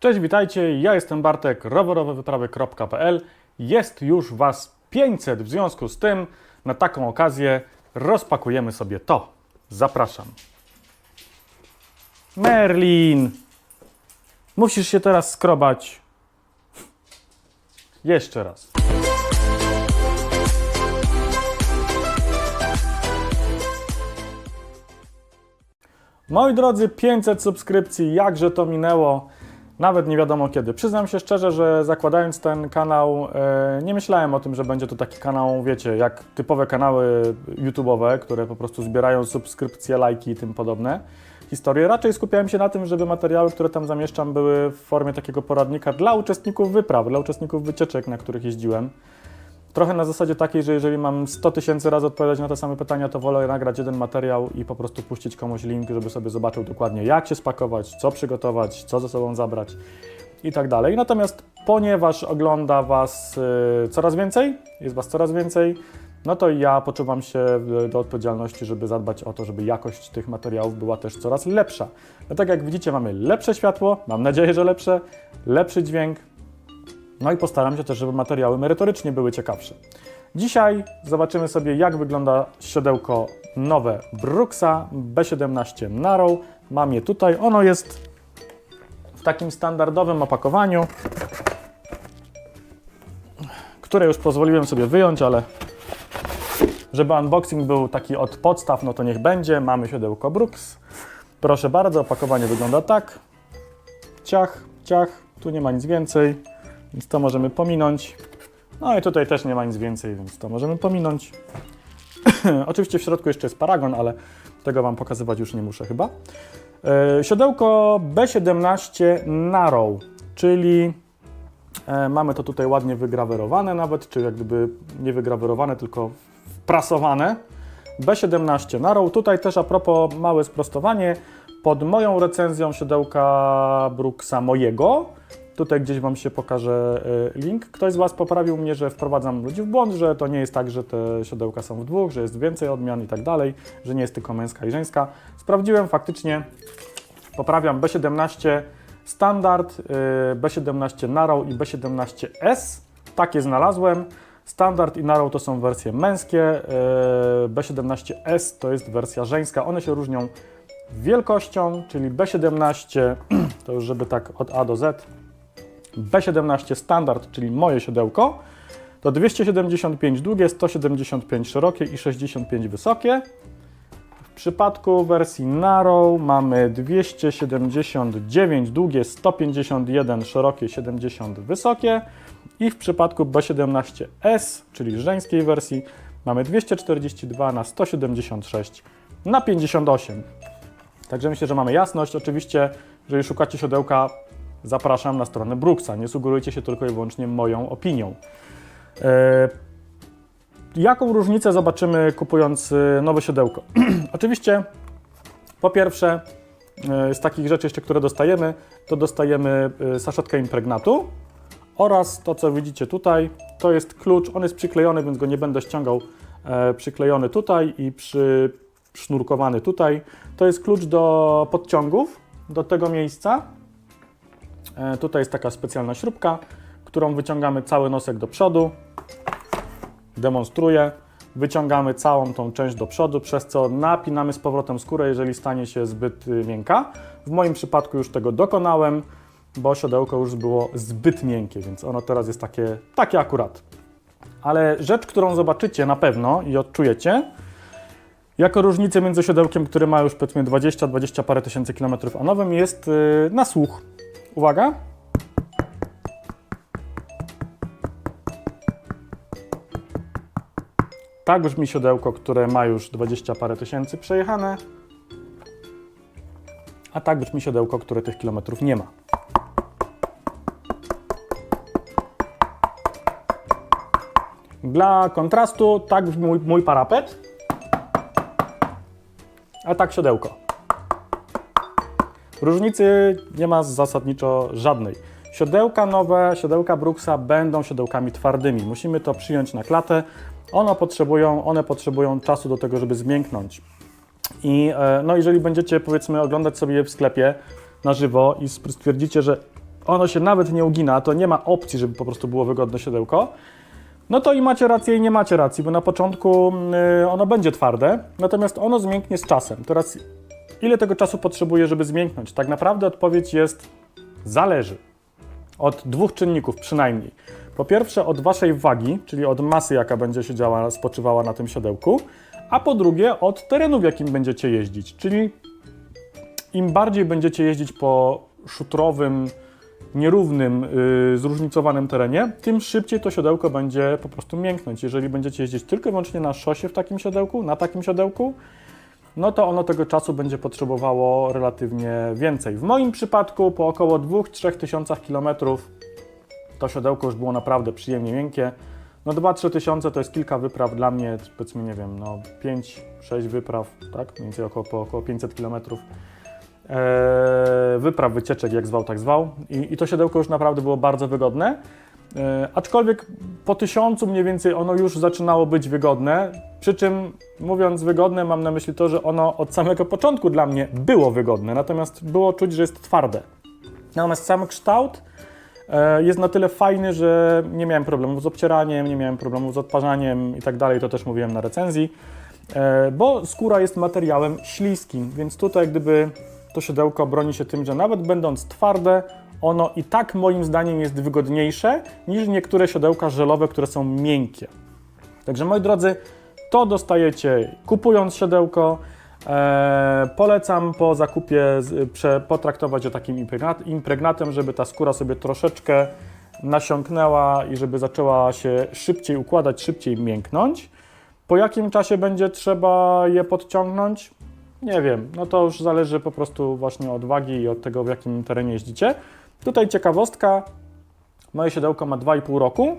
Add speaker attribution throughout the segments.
Speaker 1: Cześć, witajcie. Ja jestem Bartek, rowerowewyprawy.pl. Jest już Was 500, w związku z tym na taką okazję rozpakujemy sobie to. Zapraszam. Merlin! Musisz się teraz skrobać. Jeszcze raz. Moi drodzy, 500 subskrypcji, jakże to minęło, nawet nie wiadomo kiedy. Przyznam się szczerze, że zakładając ten kanał, e, nie myślałem o tym, że będzie to taki kanał, wiecie, jak typowe kanały YouTube'owe, które po prostu zbierają subskrypcje, lajki i tym podobne historie. Raczej skupiałem się na tym, żeby materiały, które tam zamieszczam, były w formie takiego poradnika dla uczestników wypraw, dla uczestników wycieczek, na których jeździłem. Trochę na zasadzie takiej, że jeżeli mam 100 tysięcy razy odpowiadać na te same pytania, to wolę nagrać jeden materiał i po prostu puścić komuś link, żeby sobie zobaczył dokładnie, jak się spakować, co przygotować, co ze sobą zabrać i tak dalej. Natomiast ponieważ ogląda Was y, coraz więcej, jest Was coraz więcej, no to ja poczuwam się do odpowiedzialności, żeby zadbać o to, żeby jakość tych materiałów była też coraz lepsza. No tak jak widzicie, mamy lepsze światło, mam nadzieję, że lepsze, lepszy dźwięk, no i postaram się też, żeby materiały merytorycznie były ciekawsze. Dzisiaj zobaczymy sobie, jak wygląda siodełko nowe Brooksa B17 Narrow. Mam je tutaj. Ono jest w takim standardowym opakowaniu, które już pozwoliłem sobie wyjąć, ale żeby unboxing był taki od podstaw, no to niech będzie. Mamy siodełko Brooks. Proszę bardzo, opakowanie wygląda tak. Ciach, ciach, tu nie ma nic więcej więc to możemy pominąć. No i tutaj też nie ma nic więcej, więc to możemy pominąć. Oczywiście w środku jeszcze jest paragon, ale tego Wam pokazywać już nie muszę chyba. E, siodełko B17 Narrow, czyli e, mamy to tutaj ładnie wygrawerowane nawet, czy jak gdyby nie wygrawerowane, tylko wprasowane. B17 Narrow. Tutaj też a propos małe sprostowanie. Pod moją recenzją siodełka Brooksa mojego Tutaj gdzieś Wam się pokaże y, link. Ktoś z Was poprawił mnie, że wprowadzam ludzi w błąd, że to nie jest tak, że te siodełka są w dwóch, że jest więcej odmian i tak dalej, że nie jest tylko męska i żeńska. Sprawdziłem faktycznie, poprawiam B17 standard, y, B17 Narrow i B17S. Takie znalazłem. Standard i Narrow to są wersje męskie, y, B17S to jest wersja żeńska. One się różnią wielkością, czyli B17 to już żeby tak od A do Z B17 standard, czyli moje siodełko, to 275 długie, 175 szerokie i 65 wysokie. W przypadku wersji Narrow mamy 279 długie, 151 szerokie, 70 wysokie. I w przypadku B17S, czyli żeńskiej wersji, mamy 242 na 176 na 58. Także myślę, że mamy jasność. Oczywiście, jeżeli szukacie siodełka zapraszam na stronę Brooksa. Nie sugerujcie się tylko i wyłącznie moją opinią. E, jaką różnicę zobaczymy kupując e, nowe siodełko? Oczywiście, po pierwsze, e, z takich rzeczy jeszcze, które dostajemy, to dostajemy saszetkę impregnatu oraz to, co widzicie tutaj, to jest klucz. On jest przyklejony, więc go nie będę ściągał. Przyklejony tutaj i przysznurkowany tutaj. To jest klucz do podciągów, do tego miejsca. E, tutaj jest taka specjalna śrubka, którą wyciągamy cały nosek do przodu. Demonstruję. Wyciągamy całą tą część do przodu, przez co napinamy z powrotem skórę, jeżeli stanie się zbyt y, miękka. W moim przypadku już tego dokonałem, bo siodełko już było zbyt miękkie, więc ono teraz jest takie, takie akurat. Ale rzecz, którą zobaczycie na pewno i odczujecie, jako różnicę między siodełkiem, który ma już powiedzmy 20-20 parę tysięcy kilometrów, a nowym jest yy, na słuch. Uwaga. Tak brzmi siodełko, które ma już 20 parę tysięcy przejechane. A tak brzmi siodełko, które tych kilometrów nie ma. Dla kontrastu, tak brzmi mój, mój parapet, a tak siodełko. Różnicy nie ma zasadniczo żadnej. Siodełka nowe, siodełka Brooksa będą siodełkami twardymi. Musimy to przyjąć na klatę. One potrzebują, one potrzebują czasu do tego, żeby zmięknąć. I e, no, jeżeli będziecie powiedzmy oglądać sobie w sklepie na żywo i stwierdzicie, że ono się nawet nie ugina, to nie ma opcji, żeby po prostu było wygodne siodełko, no to i macie rację i nie macie racji, bo na początku y, ono będzie twarde, natomiast ono zmięknie z czasem. Teraz ile tego czasu potrzebuje, żeby zmięknąć? Tak naprawdę odpowiedź jest zależy. Od dwóch czynników przynajmniej. Po pierwsze od waszej wagi, czyli od masy, jaka będzie siedziała, spoczywała na tym siodełku, a po drugie od terenu, w jakim będziecie jeździć, czyli im bardziej będziecie jeździć po szutrowym, nierównym, yy, zróżnicowanym terenie, tym szybciej to siodełko będzie po prostu mięknąć. Jeżeli będziecie jeździć tylko i wyłącznie na szosie w takim siodełku, na takim siodełku, no to ono tego czasu będzie potrzebowało relatywnie więcej. W moim przypadku po około 2-3 tysiącach kilometrów to siodełko już było naprawdę przyjemnie miękkie. No 2-3 tysiące to jest kilka wypraw dla mnie, powiedzmy, nie wiem, no 5-6 wypraw, tak? Mniej więcej około, po około 500 kilometrów. Eee, wypraw, wycieczek, jak zwał, tak zwał. I, I to siodełko już naprawdę było bardzo wygodne. E, aczkolwiek po tysiącu mniej więcej ono już zaczynało być wygodne. Przy czym mówiąc wygodne, mam na myśli to, że ono od samego początku dla mnie było wygodne, natomiast było czuć, że jest twarde. Natomiast sam kształt e, jest na tyle fajny, że nie miałem problemów z obcieraniem, nie miałem problemów z odparzaniem i tak dalej, to też mówiłem na recenzji, e, bo skóra jest materiałem śliskim, więc tutaj gdyby to siodełko broni się tym, że nawet będąc twarde, ono i tak moim zdaniem jest wygodniejsze niż niektóre siodełka żelowe, które są miękkie. Także moi drodzy, to dostajecie kupując siodełko. Eee, polecam po zakupie prze, potraktować je takim impregnat, impregnatem, żeby ta skóra sobie troszeczkę nasiąknęła i żeby zaczęła się szybciej układać, szybciej mięknąć. Po jakim czasie będzie trzeba je podciągnąć? Nie wiem, no to już zależy po prostu właśnie od wagi i od tego, w jakim terenie jeździcie. Tutaj ciekawostka, moje siodełko ma 2,5 roku.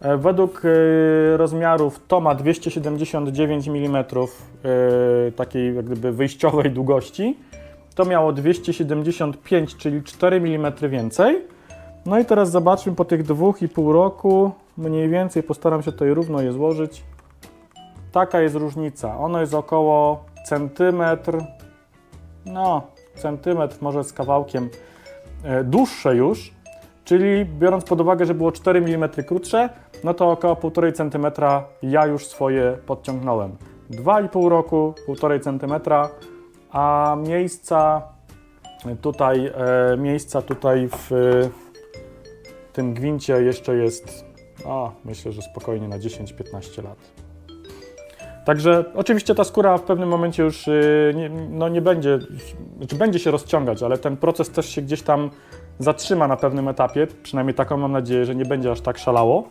Speaker 1: E, Według e, rozmiarów to ma 279 mm e, takiej jak gdyby wyjściowej długości. To miało 275, czyli 4 mm więcej. No i teraz zobaczmy po tych 2,5 roku, mniej więcej postaram się tutaj równo je złożyć. Taka jest różnica. Ono jest około centymetr, no centymetr może z kawałkiem dłuższe już, czyli biorąc pod uwagę, że było 4 mm krótsze, no to około 1,5 cm ja już swoje podciągnąłem. 2,5 roku, 1,5 cm, a miejsca tutaj, e, miejsca tutaj w e, tym gwincie jeszcze jest, a myślę, że spokojnie na 10-15 lat. Także oczywiście ta skóra w pewnym momencie już yy, nie, no nie będzie, znaczy będzie się rozciągać, ale ten proces też się gdzieś tam zatrzyma na pewnym etapie. Przynajmniej taką mam nadzieję, że nie będzie aż tak szalało,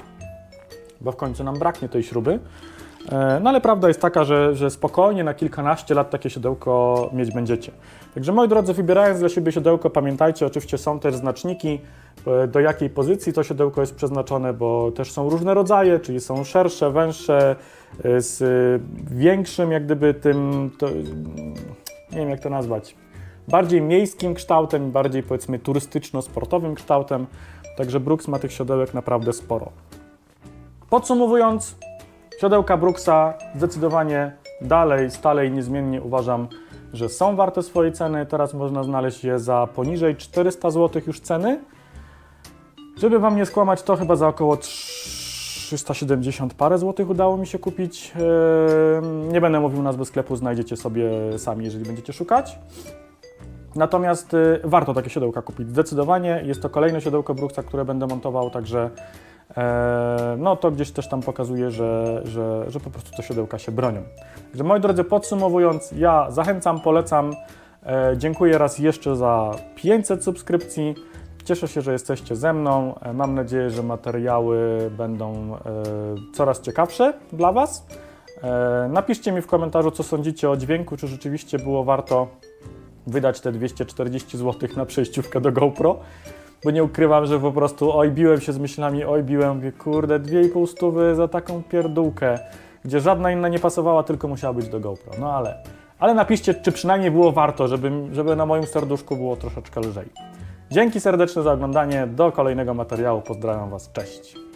Speaker 1: bo w końcu nam braknie tej śruby. E, No ale prawda jest taka, że, że spokojnie na kilkanaście lat takie siodełko mieć będziecie. Także moi drodzy, wybierając dla siebie siodełko, pamiętajcie, oczywiście są też znaczniki, e, do jakiej pozycji to siodełko jest przeznaczone, bo też są różne rodzaje, czyli są szersze, węższe, e, z większym jak gdyby tym, to, nie wiem jak to nazwać, bardziej miejskim kształtem, bardziej powiedzmy turystyczno-sportowym kształtem. Także Brooks ma tych siodełek naprawdę sporo. Podsumowując, siodełka Brooksa zdecydowanie dalej, stale i niezmiennie uważam, że są warte swojej ceny. Teraz można znaleźć je za poniżej 400 zł już ceny. Żeby Wam nie skłamać, to chyba za około 370 parę złotych udało mi się kupić. Eee, Nie będę mówił nazwy sklepu, znajdziecie sobie sami, jeżeli będziecie szukać. Natomiast y, warto takie siodełka kupić. Zdecydowanie jest to kolejne siodełko Brooksa, które będę montował, także no to gdzieś też tam pokazuje, że, że, że po prostu te siodełka się bronią. Także moi drodzy, podsumowując, ja zachęcam, polecam. E, dziękuję raz jeszcze za 500 subskrypcji. Cieszę się, że jesteście ze mną. E, Mam nadzieję, że materiały będą e, coraz ciekawsze dla Was. E, Napiszcie mi w komentarzu, co sądzicie o dźwięku, czy rzeczywiście było warto wydać te 240 zł na przejściówkę do GoPro, bo nie ukrywam, że po prostu oj, biłem się z myślami, oj, biłem, mówię, kurde, 2,5 stówy za taką pierdółkę, gdzie żadna inna nie pasowała, tylko musiała być do GoPro, no ale, ale napiszcie, czy przynajmniej było warto, żeby, żeby na moim serduszku było troszeczkę lżej. Dzięki serdeczne za oglądanie, do kolejnego materiału, pozdrawiam Was, cześć!